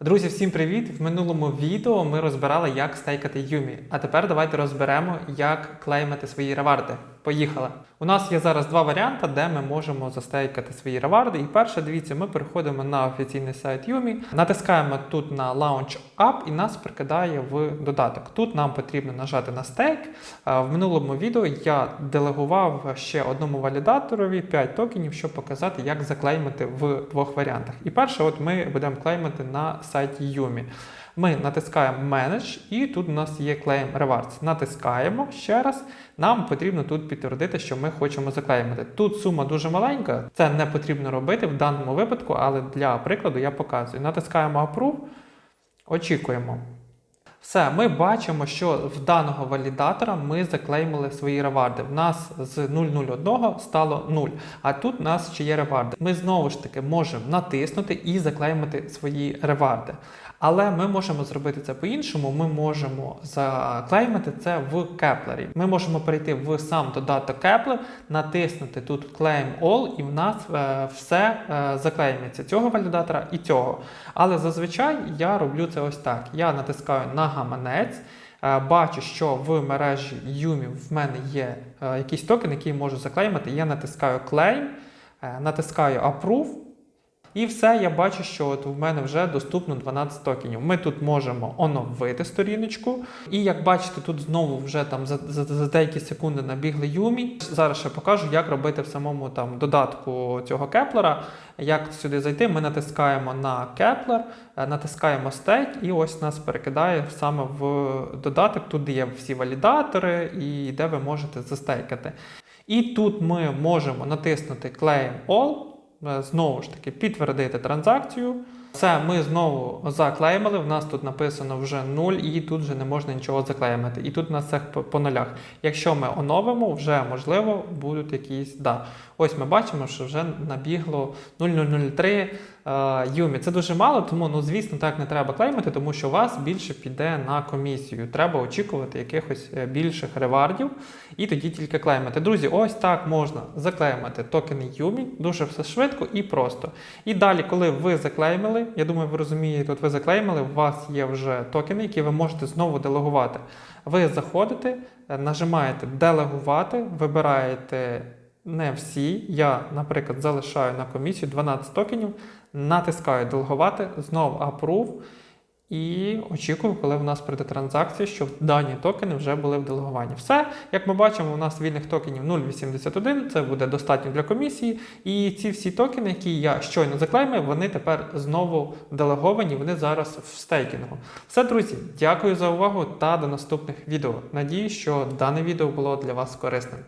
Друзі, всім привіт! В минулому відео ми розбирали, як стейкати Юмі. А тепер давайте розберемо, як клеймити свої реварди. Поїхали! У нас є зараз два варіанти, де ми можемо застейкати свої реварди. І перше, дивіться, ми переходимо на офіційний сайт Юмі, натискаємо тут на Launch Up і нас прикидає в додаток. Тут нам потрібно нажати на стейк. В минулому відео я делегував ще одному валідаторові 5 токенів, щоб показати, як заклеймити в двох варіантах. І перше, от ми будемо клеймити на сайті Yumi. Ми натискаємо Manage, і тут у нас є Claim Rewards. Натискаємо ще раз. Нам потрібно тут підтвердити, що ми хочемо заклеймити. Тут сума дуже маленька, це не потрібно робити в даному випадку, але для прикладу я показую. Натискаємо Approve, очікуємо. Все, ми бачимо, що в даного валідатора ми заклеймили свої реварди. В нас з 001 стало 0. А тут у нас ще є реварди. Ми знову ж таки можемо натиснути і заклеймити свої реварди. Але ми можемо зробити це по-іншому. Ми можемо заклеймити це в Кеплері. Ми можемо перейти в сам додаток Kepler, натиснути тут Claim All, і в нас е, все е, заклеймиться цього валідатора і цього. Але зазвичай я роблю це ось так: я натискаю на гаманець. е, Бачу, що в мережі Юмі в мене є е, якийсь токен, який можу заклеймити. Я натискаю Claim, е, натискаю Approve. І все, я бачу, що от в мене вже доступно 12 токенів. Ми тут можемо оновити сторіночку. І як бачите, тут знову вже там за, за, за деякі секунди набігли Юмі. Зараз ще покажу, як робити в самому там додатку цього кеплера. Як сюди зайти, ми натискаємо на кеплер, е, натискаємо стейк, і ось нас перекидає саме в додаток. Тут є всі валідатори, і де ви можете застейкати. І тут ми можемо натиснути Claim All. Е, знову ж таки підтвердити транзакцію. Все, ми знову заклеймили. В нас тут написано вже 0, і тут вже не можна нічого заклеймити. І тут у нас це по, нулях. Якщо ми оновимо, вже можливо будуть якісь. Да. Ось ми бачимо, що вже набігло 0003 е, Юмі. Це дуже мало, тому ну звісно так не треба клеймити, тому що у вас більше піде на комісію. Треба очікувати якихось е, більших ревардів, і тоді тільки клеймити. Друзі, ось так можна заклеймити токени Юмі. Дуже все швидко і просто. І далі, коли ви заклеймили, я думаю, ви розумієте, от ви заклеймили, у вас є вже токени, які ви можете знову делегувати. Ви заходите, е, нажимаєте делегувати, вибираєте не всі. Я, наприклад, залишаю на комісію 12 токенів, натискаю делегувати, знову approve. І очікую, коли в нас прийде транзакція, щоб дані токени вже були в делегуванні. Все, як ми бачимо, у нас вільних токенів 0,81, це буде достатньо для комісії. І ці всі токени, які я щойно заклеймив, вони тепер знову делеговані, вони зараз в стейкінгу. Все, друзі, дякую за увагу та до наступних відео. Надію, що дане відео було для вас корисним.